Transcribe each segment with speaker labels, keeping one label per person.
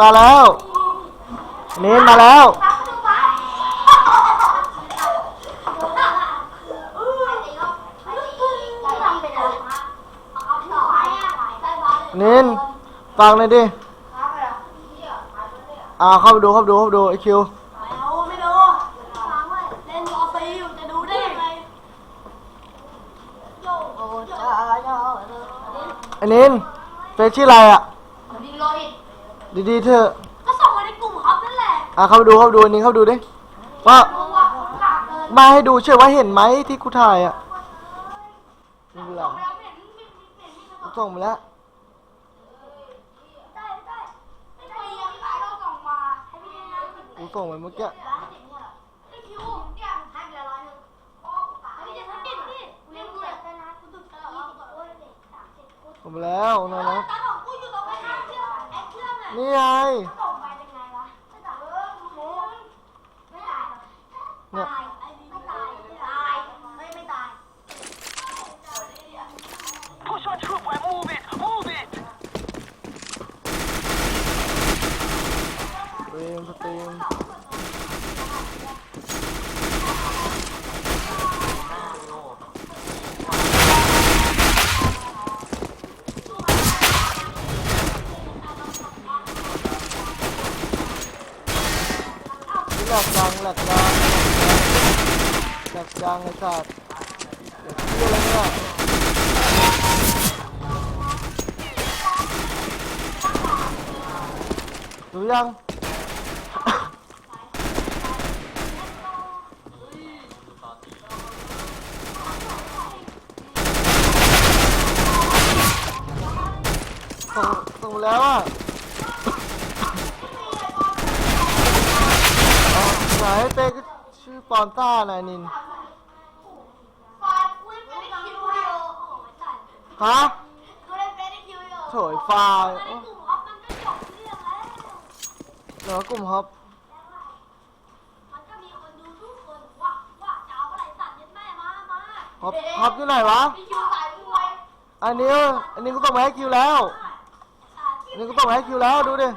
Speaker 1: มาแล้วเน้นมาแล้ว เน้นฟังหน่อยดิอ่าเข้าไปดูเข้าไปดูเข้าไปดูไอคิว
Speaker 2: ไม่ดูเล่นรอซีอยู่จะดูได้ยังไงโอ้จ้าจ้า
Speaker 1: ไอ้เนนเฟซชื่ออะไรอะ
Speaker 2: ดี
Speaker 1: ๆเถอะ
Speaker 2: ก็ส่งมาในกลุ่มครับนั่นแหละ
Speaker 1: อ่าเข้าไปดูเข้าไปดูอันนี้เข้าไปดูดิว่า
Speaker 2: เพราะว่าผมกาเกิน
Speaker 1: มาให้ดูเชื่อว่าเห็นไหมที่กูถ่ายอะไม่เป็นไร
Speaker 2: แล้วเห็นมีมีมีมี
Speaker 1: กูส่งไปแล้ว
Speaker 2: ได้ได้ไม่ได้ยังขายเราส่งมาให้พี่นะ
Speaker 1: กูส่งไปเมื่อกี้
Speaker 2: ไอ้คิวเนี่ยให้ไปละร้อยหนึ่งโอ้พี่จะทำดิดิเล่นเด็กนะคุณตุ๊กตายี่สิบโอ้ยเด็กสามสิบ
Speaker 1: ส่งไปแล้วนะนะ
Speaker 2: ตาของ เครื่องอะ
Speaker 1: นี่ไง
Speaker 2: ส่งไปเป็นไงวะไม่ตายเออโมไม่ตายตายไอ้นี่ไม่ตายตายไม่ไม่ตาย
Speaker 3: Push on troop, boy, move it, move it.
Speaker 1: สตรีมสตรีม นี่แหลกดังหลักดังหลักดังไอ้สัตว์เดี๋ยอะไรเนี่ยรู้ยังส่งส่งแล้วอะเอา ไหนเป้ก็ชื่อปอนต้านายนิน
Speaker 2: ฟาดกูเป็นคิวอยู่โอ้ย
Speaker 1: ฮะ
Speaker 2: กูเล่นเป็นคิวอยู่
Speaker 1: โถยไฟล์
Speaker 2: ในกลุ่มออฟมันก็จบเรื่องแล้ว
Speaker 1: เหนือกลุ่มฮอป
Speaker 2: มันก็มีคนดูทุกคนว่าว่าจะเอาอะไรสัตว์ยัดแม่มามา
Speaker 1: ฮอปฮอปอยู่ไหนวะ อันนี้ อันนี้ก็ต้องมาให้คิวแล้ว อันนี้ก็ต้องมาให้คิวแล้วดูดิ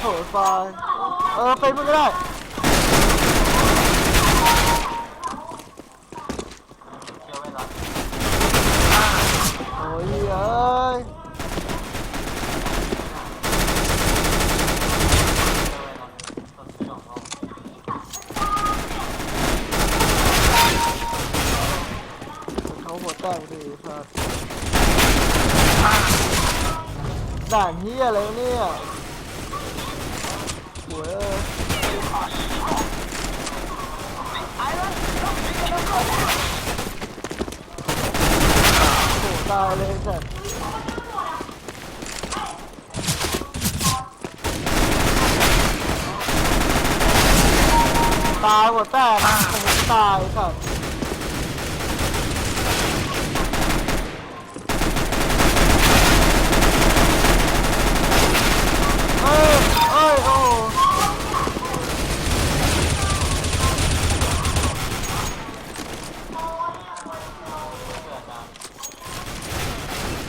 Speaker 1: โถยไฟล์ เออเป็นมันก็ได้โอ้ยเอ้ยเขาหัวแตกดีครับด่านเฮียอะไรเนี่ย หวยเอ้ยโหตายเลยสัตว์ตายหมดแตกโอ้โหตายสัตว์ เอ้ยเอ้ยโอ้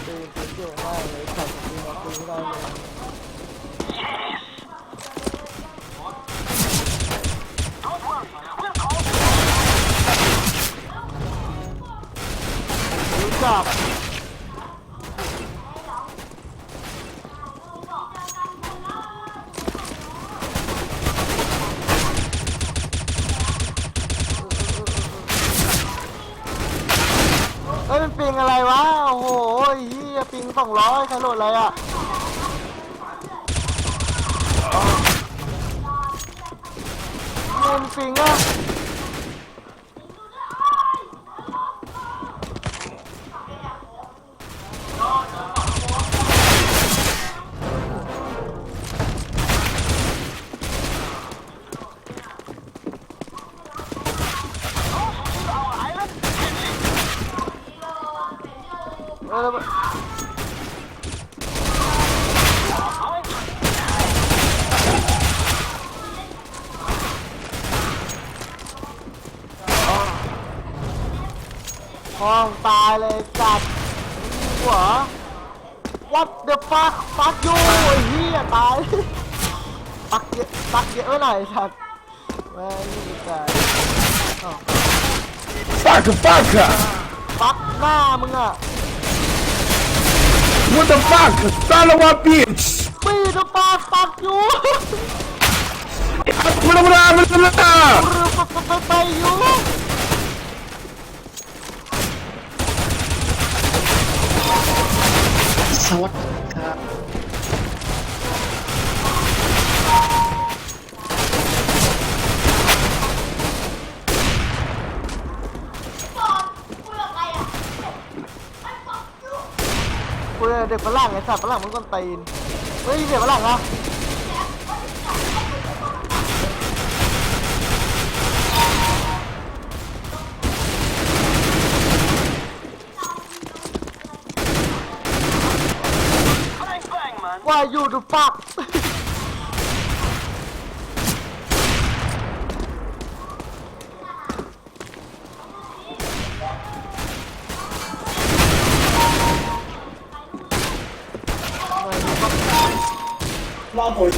Speaker 1: ตีตีเก่งมากเลยขัดตีมาตีไม่ได้เลย
Speaker 3: Don't worry, we'll call
Speaker 1: รู้จักเอ้ยมันปิงอะไรวะ โอ้โหเฮียปิง สองร้อยใครโหลดอะไรอะมันปิงอะ พองตายเลยจัดหัว What the fuck fuck you ไอ้เหี้ยยตายปักเยอะปักเยอะไว้หน่อยสัตว์แม่งนี่ตายอ้าว
Speaker 4: Fuck, fuck!
Speaker 1: ปักหน้ามึงอะ
Speaker 4: What the fuck? Son of a bitch!
Speaker 1: ปีดูปากปักอยู่
Speaker 4: Blah, blah, blah, blah, blah.
Speaker 1: หรือปักไปไปอยู่
Speaker 5: สวัสดีครับ
Speaker 1: กูเด็กฝรั่งไอ้สัตว์ฝรั่งมึงก้นตีนเฮ้ยเด็กฝรั่งอะ
Speaker 3: Bang bang, man.
Speaker 1: ว่าอยู่ดูปัก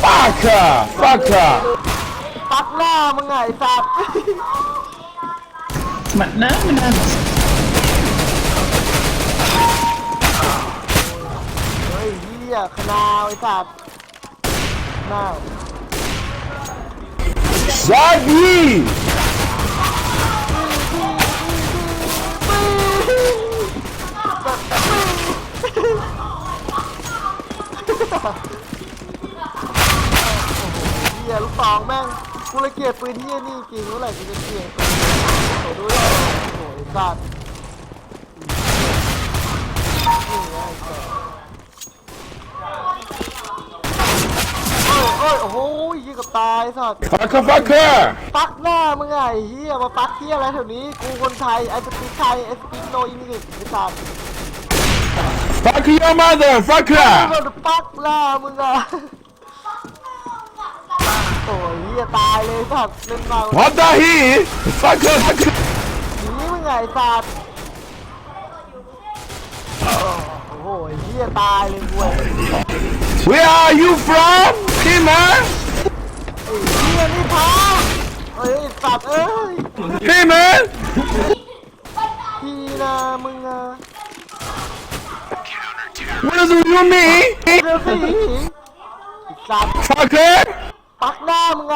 Speaker 4: Fuck! Fuck!
Speaker 1: ปักหน้ามึงไงไอ้สัตว์
Speaker 5: มันน่ามันน่า
Speaker 1: เี้ยขนาวไอ้สัตว์หน้า
Speaker 4: Shaggy!
Speaker 1: เตายสัตว์
Speaker 4: Fucker, fucker!
Speaker 1: ปักหน้ามึงไงเฮียมาปักเฮียอะไรแถวนี้ กูคนไทย ไอ้สปีกไทย ไอ้สปีกโนอิงลิชไอ้สัตว์
Speaker 4: Fuck your mother!
Speaker 1: มึง
Speaker 4: Fucker!
Speaker 1: โดนปักหน้ามึงอะโอ้ยเฮียตายเลยสัตว์เล่นมา
Speaker 4: What the hell? Fucker, fucker!
Speaker 1: หนีมึงไงสัตว์โอ้โหเฮียตายเลยเว้ย
Speaker 4: Where are you from? Hey, man!
Speaker 1: ไอ้ เฮียนี่พาเอ้ยสัตว์เอ้ย
Speaker 4: Hey, man!
Speaker 1: พี่นะมึงอะ
Speaker 4: What do you mean?
Speaker 1: เร็วสิไอ้สัตว์
Speaker 4: Fucker!
Speaker 1: ปักหน้ามึงไง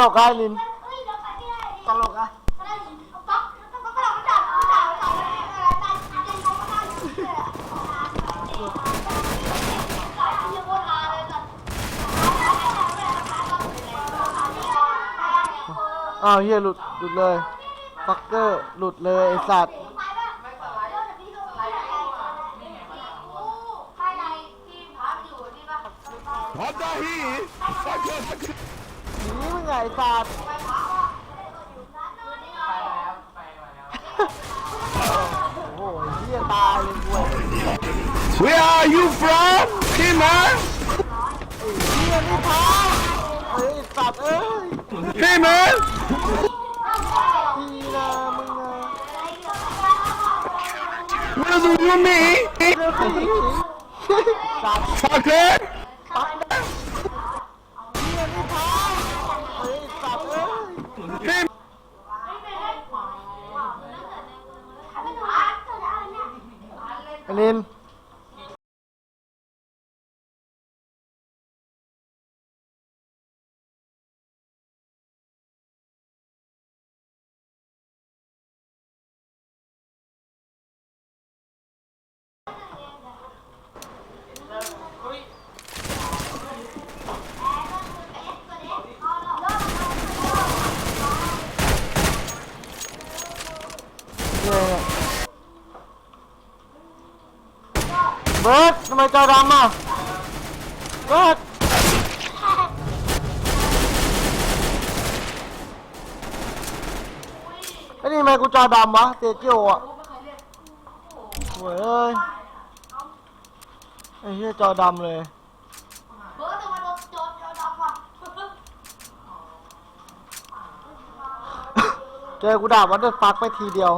Speaker 1: ลกอะนินตลกอะอ้าวเฮียหลุดหลุดเลยฟักเกอร์หลุดเลยไอสัตว์
Speaker 4: What the hell? Fucker, fucker!
Speaker 1: หนีมึง ไงไอ้สัตว์โอ้โหเฮียตายเลยเว้ย
Speaker 4: Where are you from? Hey, man!
Speaker 1: ไอ้เฮียนี่พาเฮ้ยไอ้สัตว์เอ้ย
Speaker 4: Hey, man!
Speaker 1: พี่นะมึงอะ
Speaker 4: What do you mean?
Speaker 1: เร็วสิสัตว์
Speaker 4: Fucker!
Speaker 1: ปักนะเฮียนี่พาเฮ้ยไอ้สัตว์เอ้ย
Speaker 4: Hey,
Speaker 1: ไอ้นิน เบิร์ดทำไมจอดำอะเบิร์ดไอ้นี่ทำไมกูจอดำวะเตจิโออะโว้ยเอ้ยไอ้เหี้ยจอดำเลย
Speaker 2: เบอร์แต่มันโดนโดนโดนดับว่ะ
Speaker 1: เจอกูด่าวันเดอร์ฟักไปทีเดียว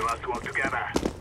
Speaker 3: We must work together.